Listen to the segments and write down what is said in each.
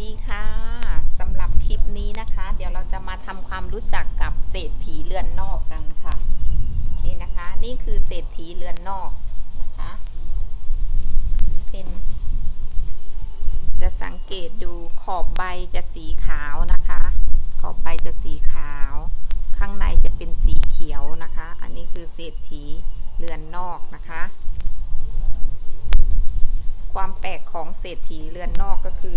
ดีค่ะสำหรับคลิปนี้นะคะ เดี๋ยวเราจะมาทำความรู้จักกับเศรษฐีเรือนนอกกันค่ะ นี่นะคะ นี่คือเศรษฐีเรือนนอกนะคะ เป็น จะสังเกตดูขอบใบจะสีขาวนะคะ ขอบใบจะสีขาว ข้างในจะเป็นสีเขียวนะคะ อันนี้คือเศรษฐีเรือนนอกนะคะความแปลกของเศรษฐีเรือนนอกก็คือ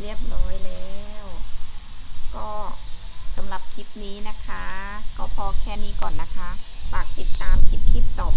เรียบร้อยแล้ว ก็สำหรับคลิปนี้นะคะ ก็พอแค่นี้ก่อนนะคะ ฝากติดตามคลิปคลิปต่อ